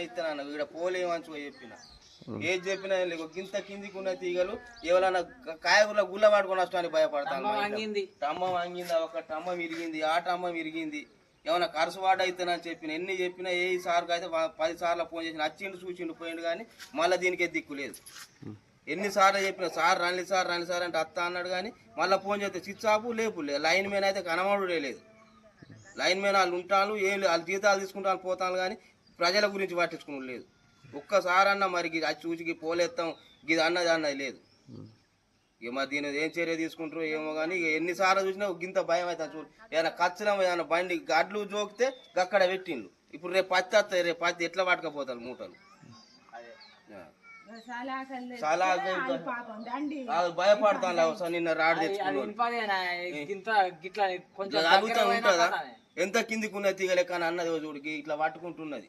ఇస్తానన్న ఇక్కడ పోలేమని పోయి చెప్పిన. ఏది చెప్పినా లేదు ఇంత కిందికి ఉన్న తీగలు ఎవరైనా కాయగూరల గుల్ల పట్టుకొని వస్తామని భయపడతాను టమ్మ వంగింది. ఒక టమ్మ విరిగింది ఆ టమ్మ విరిగింది. ఏమైనా కరసు వాట అవుతానని చెప్పిన ఎన్ని చెప్పినా ఏ సార్కి అయితే పది సార్లు ఫోన్ చేసిన వచ్చిండు చూసిండు పోయిండు కానీ మళ్ళీ దీనికే దిక్కు లేదు. ఎన్నిసార్లు చెప్పిన సార్ రండి సార్ రండి సార్ అంటే అత్త అన్నాడు కానీ మళ్ళీ ఫోన్ చేస్తే ఆఫ్ లేపు లే- లైన్ మ్యాన్ అయితే కనబడుడే లేదు. లైన్ మ్యాన్ వాళ్ళు ఉంటాను ఏం లేదు వాళ్ళు జీతాలు తీసుకుంటాను పోతాను కానీ ప్రజల గురించి పట్టించుకుని లేదు. ఒక్కసారి అన్న మరి గి- అది చూసి గి పోలేస్తాం ఇది అన్నది అన్నది లేదు. ఇక మరి దీని ఏం చర్య తీసుకుంటారో ఏమో కానీ ఇక ఎన్నిసార్లు చూసినా ఒక గింత భయం అవుతుంది చూడు. ఏదైనా ఖచ్చితం ఏదైనా బండి గడ్లు జోకితే అక్కడ పెట్టిండు. ఇప్పుడు రేపు పత్తి వస్తాయి రేపు పత్తి ఎట్లా పట్టుకపోతారు మూటలు. చాలా భయపడతాను నిన్న రాడు కథనే. ఎంత కిందికి ఉన్నది తీగలే కానీ అన్నది ఓ చూడు ఇట్లా పట్టుకుంటున్నది.